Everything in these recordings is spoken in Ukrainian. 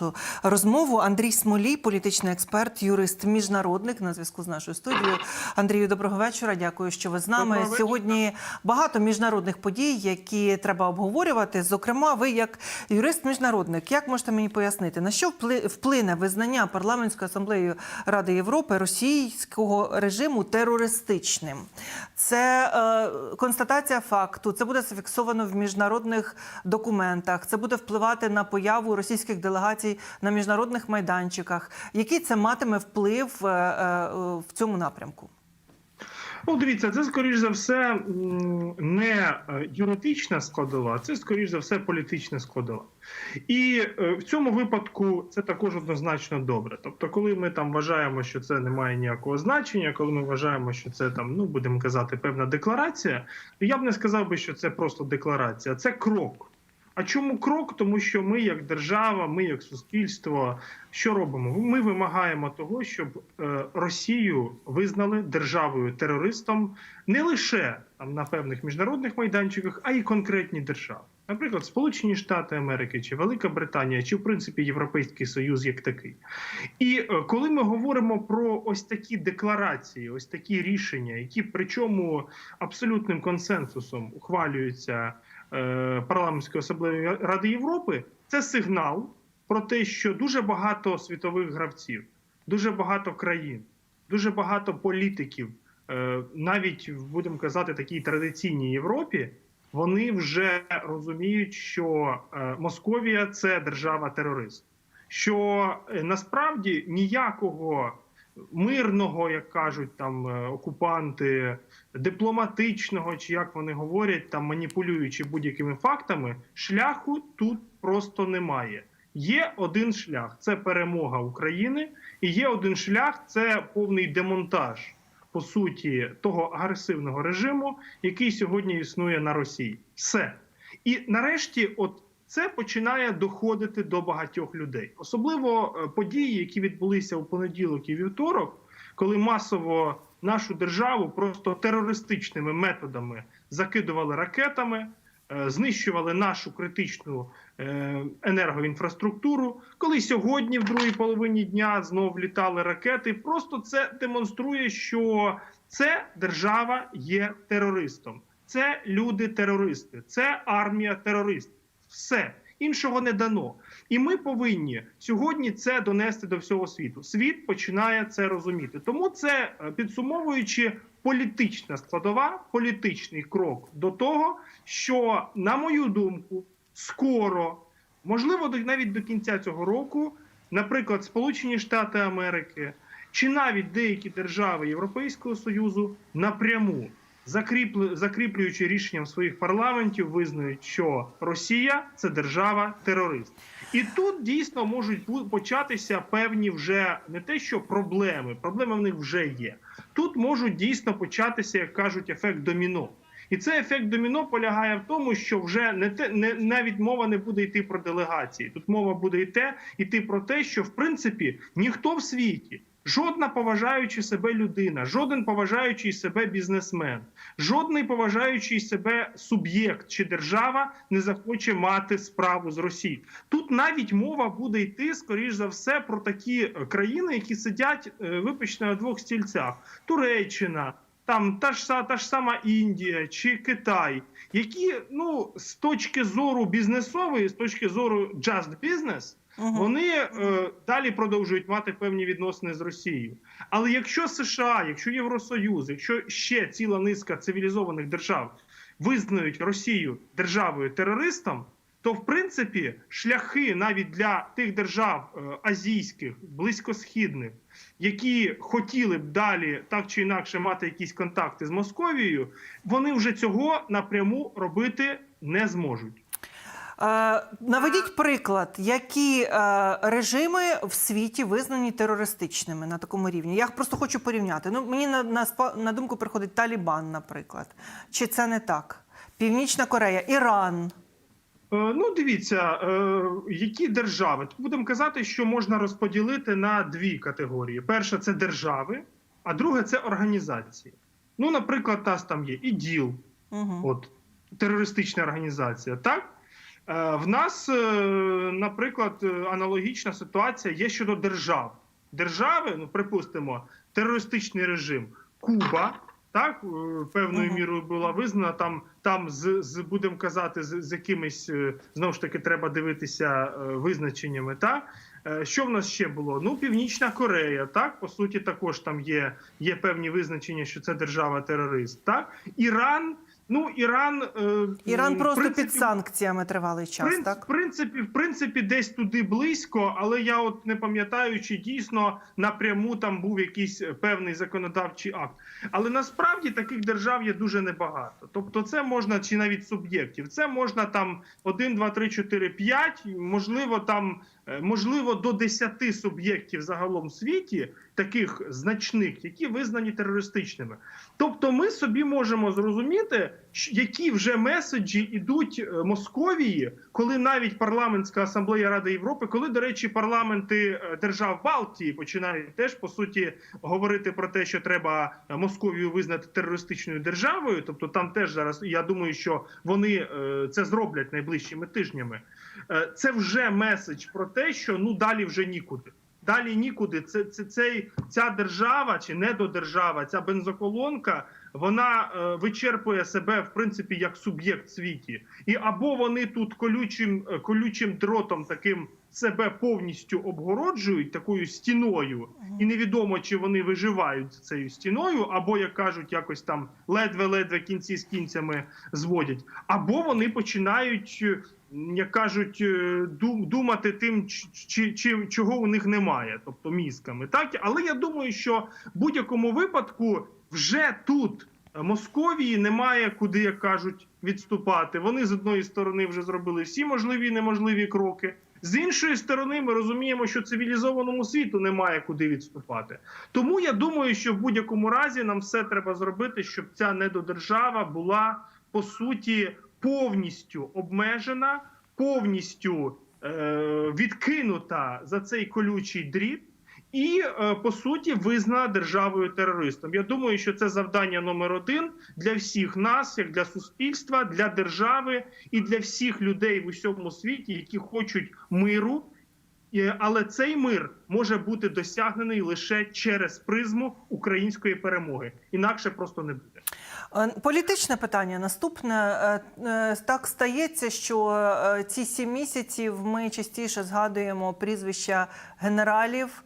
нашу розмову. Андрій Смолій, політичний експерт, юрист, міжнародник на зв'язку з нашою студією. Андрію, доброго вечора. Дякую, що ви з нами. Доброго вечора. Сьогодні багато міжнародних подій, які треба обговорювати. Зокрема, ви як юрист-міжнародник, як можете мені пояснити, на що впли- вплине визнання парламентською асамблеєю Ради Європи російського режиму терористичним? Це е, констатація факту. Це буде зафіксовано в міжнародних документах. Це буде впливати на появу російських делегацій на міжнародних майданчиках. Який це матиме вплив е, е, в цьому напрямку? Ну, дивіться, це скоріш за все не е, юридична складова, це скоріш за все політична складова. І в цьому випадку це також однозначно добре. Тобто, коли ми там вважаємо, що це не має ніякого значення, коли ми вважаємо, що це там, ну будемо казати, певна декларація, то я б не сказав би, що це просто декларація, це крок. А чому крок? Тому що ми, як держава, ми як суспільство, що робимо? Ми вимагаємо того, щоб е, Росію визнали державою терористом не лише там на певних міжнародних майданчиках, а й конкретні держави. Наприклад, Сполучені Штати Америки чи Велика Британія, чи в принципі Європейський Союз як такий. І е, коли ми говоримо про ось такі декларації, ось такі рішення, які причому абсолютним консенсусом ухвалюються е, парламентської особливої ради Європи, це сигнал про те, що дуже багато світових гравців, дуже багато країн, дуже багато політиків, е, навіть будемо казати, такій традиційній Європі, вони вже розуміють, що е, Московія це держава-терорист. Що е, насправді ніякого мирного, як кажуть там е, окупанти, дипломатичного, чи як вони говорять, там маніпулюючи будь-якими фактами, шляху тут просто немає. Є один шлях це перемога України, і є один шлях це повний демонтаж по суті того агресивного режиму, який сьогодні існує на Росії. Все і нарешті, от це починає доходити до багатьох людей, особливо е, події, які відбулися у понеділок і вівторок, коли масово нашу державу просто терористичними методами закидували ракетами, знищували нашу критичну е, енергоінфраструктуру. Коли сьогодні, в другій половині дня, знов літали ракети, просто це демонструє, що це держава є терористом. Це люди-терористи, це армія терористів. Все іншого не дано. І ми повинні сьогодні це донести до всього світу. Світ починає це розуміти. Тому це е, підсумовуючи політична складова, політичний крок до того, що, на мою думку, скоро, можливо, навіть до кінця цього року, наприклад, Сполучені Штати Америки чи навіть деякі держави Європейського Союзу напряму закріплюючи рішенням своїх парламентів, визнають, що Росія це держава терорист. І тут дійсно можуть початися певні вже не те, що проблеми, проблеми в них вже є. Тут можуть дійсно початися, як кажуть, ефект доміно. І цей ефект доміно полягає в тому, що вже не те, не навіть мова не буде йти про делегації. Тут мова буде йти, йти про те, що в принципі ніхто в світі, жодна поважаючи себе людина, жоден поважаючий себе бізнесмен, жодний поважаючий себе суб'єкт чи держава не захоче мати справу з Росією. Тут навіть мова буде йти, скоріш за все, про такі е, країни, які сидять е, на двох стільцях: Туреччина. Там та ж та ж сама Індія чи Китай, які ну з точки зору бізнесової, з точки зору just business, Мгм. вони е, далі продовжують мати певні відносини з Росією. Але якщо США, якщо Євросоюз, якщо ще ціла низка цивілізованих держав визнають Росію державою терористом, то в принципі шляхи навіть для тих держав е, азійських, близькосхідних, які хотіли б далі так чи інакше мати якісь контакти з Московією, вони вже цього напряму робити не зможуть. Наведіть приклад, які режими в світі визнані терористичними на такому рівні. Я просто хочу порівняти. Ну мені на, на, на думку приходить Талібан, наприклад. Чи це не так? Північна Корея, Іран. Е, Ну, дивіться, е, які держави. Будемо казати, що можна розподілити на дві категорії: перша це держави, а друге це організації. Ну, наприклад, нас там є ІДІЛ, Угу. от терористична організація, так? Е, В нас, е, наприклад, е, аналогічна ситуація є щодо держав. Держави, ну припустимо, терористичний режим Куба. Так, певною мірою була визнана там, там з, з будемо казати, з, з якимись знову ж таки треба дивитися визначеннями. Так що в нас ще було? Ну, Північна Корея, так по суті, також там є, є певні визначення, що це держава-терорист. Так, Іран. Ну, Іран, е, Іран просто принципі, під санкціями тривалий час, Принц- так? В принципі, в принципі, десь туди близько, але я от не пам'ятаю, чи дійсно напряму там був якийсь певний законодавчий акт. Але насправді таких держав є дуже небагато. Тобто, це можна чи навіть суб'єктів. Це можна там 1, 2, 3, 4, 5, можливо, там е, можливо до 10 суб'єктів загалом в світі, таких значних, які визнані терористичними. Тобто, ми собі можемо зрозуміти, які вже меседжі йдуть е, Московії, коли навіть парламентська асамблея Ради Європи, коли, до речі, парламенти е, держав Балтії починають теж по суті говорити про те, що треба е, Московію визнати терористичною державою. Тобто, там теж зараз я думаю, що вони це зроблять найближчими тижнями. Це вже меседж про те, що ну далі вже нікуди. Далі нікуди. Це, це цей ця держава чи недодержава, ця бензоколонка, вона е, вичерпує себе в принципі як суб'єкт світі, і або вони тут колючим е, колючим дротом таким себе повністю обгороджують такою стіною, і невідомо чи вони виживають за цією стіною, або як кажуть, якось там ледве-ледве кінці з кінцями зводять, або вони починають. Як кажуть, е, думати тим, чи, чи, чи- чого у них немає, тобто мізками. Так, але я думаю, що в будь-якому випадку вже тут е, Московії немає куди, як кажуть, відступати. Вони з одної сторони вже зробили всі можливі і неможливі кроки. З іншої сторони, ми розуміємо, що цивілізованому світу немає куди відступати. Тому я думаю, що в будь-якому разі нам все треба зробити, щоб ця недодержава була по суті повністю обмежена, повністю е, відкинута за цей колючий дріт. І е, по суті визнана державою терористом. Я думаю, що це завдання номер один для всіх нас, як для суспільства, для держави і для всіх людей в усьому світі, які хочуть миру. Е, Але цей мир може бути досягнений лише через призму української перемоги. Інакше просто не буде. Е, Політичне питання наступне. Е, Так стається, що ці сім місяців ми частіше згадуємо прізвища генералів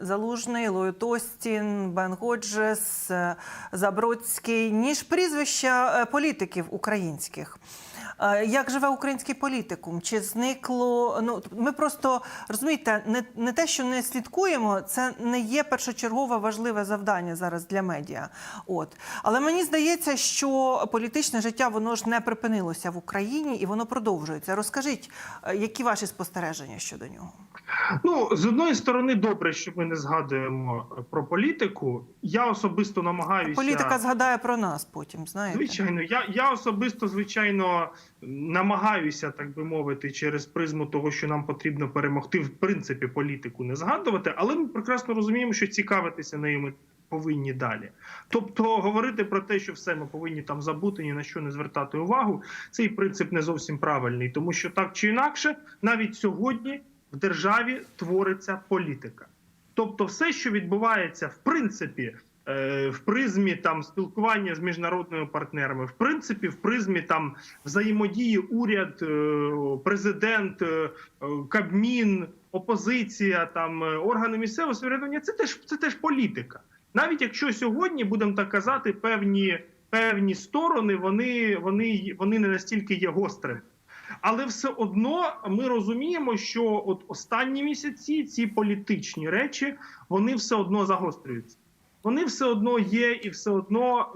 Залужний, Ллойд Остін, Бен Годжес, е, Забродський, ніж прізвища політиків українських. Е, Як живе український політикум? Чи зникло? Ну ми просто розумієте, не, не те, що не слідкуємо, це не є першочергове важливе завдання зараз для медіа. От але мені здається, що політичне життя воно ж не припинилося в Україні і воно продовжується. Розкажіть, е, які ваші спостереження щодо нього? Ну з одної сторони, добре, що ми не згадуємо е, про політику. Я особисто намагаюся Політика згадає про нас потім. Знаєте, Звичайно, я, я особисто, звичайно, намагаюся, так би мовити, через призму того, що нам потрібно перемогти, в принципі, політику не згадувати, але ми прекрасно розуміємо, що цікавитися нею ми повинні далі. Тобто, говорити про те, що все ми повинні там забути, ні на що не звертати увагу, цей принцип не зовсім правильний, тому що так чи інакше, навіть сьогодні в державі твориться політика. Тобто, все, що відбувається, в принципі, е, в призмі там спілкування з міжнародними партнерами, в принципі, в призмі там взаємодії уряд, е, президент, е, Кабмін, опозиція, там органи місцевого самоврядування, це теж це теж політика. Навіть якщо сьогодні будемо так казати, певні певні сторони, вони, вони, вони не настільки є гострими. Але все одно ми розуміємо, що от останні місяці ці політичні речі вони все одно загострюються. Вони все одно є, і все одно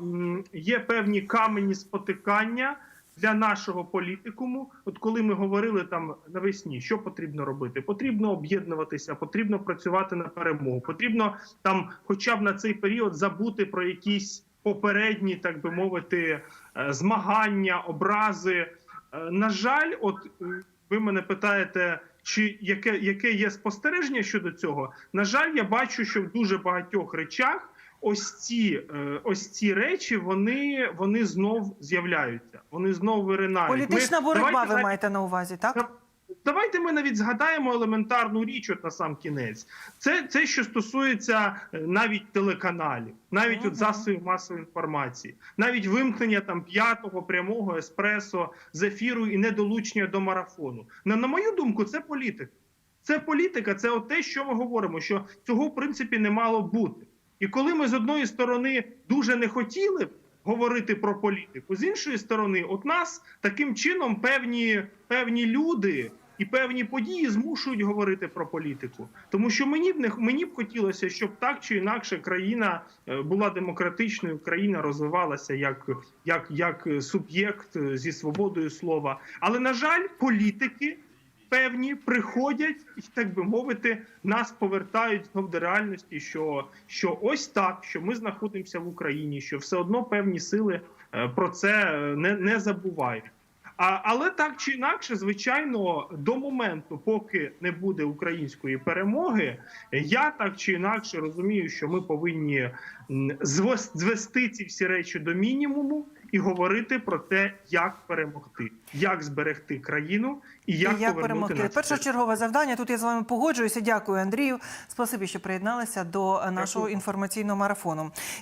є певні камені спотикання для нашого політикуму. От коли ми говорили там навесні, що потрібно робити? Потрібно об'єднуватися, потрібно працювати на перемогу. Потрібно там, хоча б на цей період, забути про якісь попередні, так би мовити, е, змагання, образи. Е, На жаль, от е, ви мене питаєте, чи яке, яке є спостереження щодо цього? На жаль, я бачу, що в дуже багатьох речах ось ці, е, ось ці речі вони, вони знов з'являються. Вони знов виринають. Політична Ми- давайте ви маєте на увазі, так? Давайте ми навіть згадаємо елементарну річ от на сам кінець. Це, це що стосується е, навіть телеканалів, навіть от засобів масової інформації, навіть вимкнення там п'ятого прямого еспресо з ефіру і недолучення до марафону. На, на мою думку, це політика. Це політика, це от те, що ми говоримо, що цього в принципі не мало бути. І коли ми з одної сторони дуже не хотіли б говорити про політику, з іншої сторони, от нас таким чином певні, певні люди і певні події змушують говорити про політику. Тому що мені б не мені б хотілося, щоб так чи інакше країна е, була демократичною, країна розвивалася як, як, як суб'єкт е, зі свободою слова. Але на жаль, політики певні приходять і, так би мовити, нас повертають знов до реальності, що, що ось так, що ми знаходимося в Україні, що все одно певні сили е, про це е, не, не забувають. А, але так чи інакше, звичайно, до моменту, поки не буде української перемоги, я так чи інакше розумію, що ми повинні звести ці всі речі до мінімуму і говорити про те, як перемогти, як зберегти країну і як, І як повернути перемогти? Першочергове завдання. Тут я з вами погоджуюся. Дякую, Андрію. Спасибі, що приєдналися до е, нашого інформаційного марафону.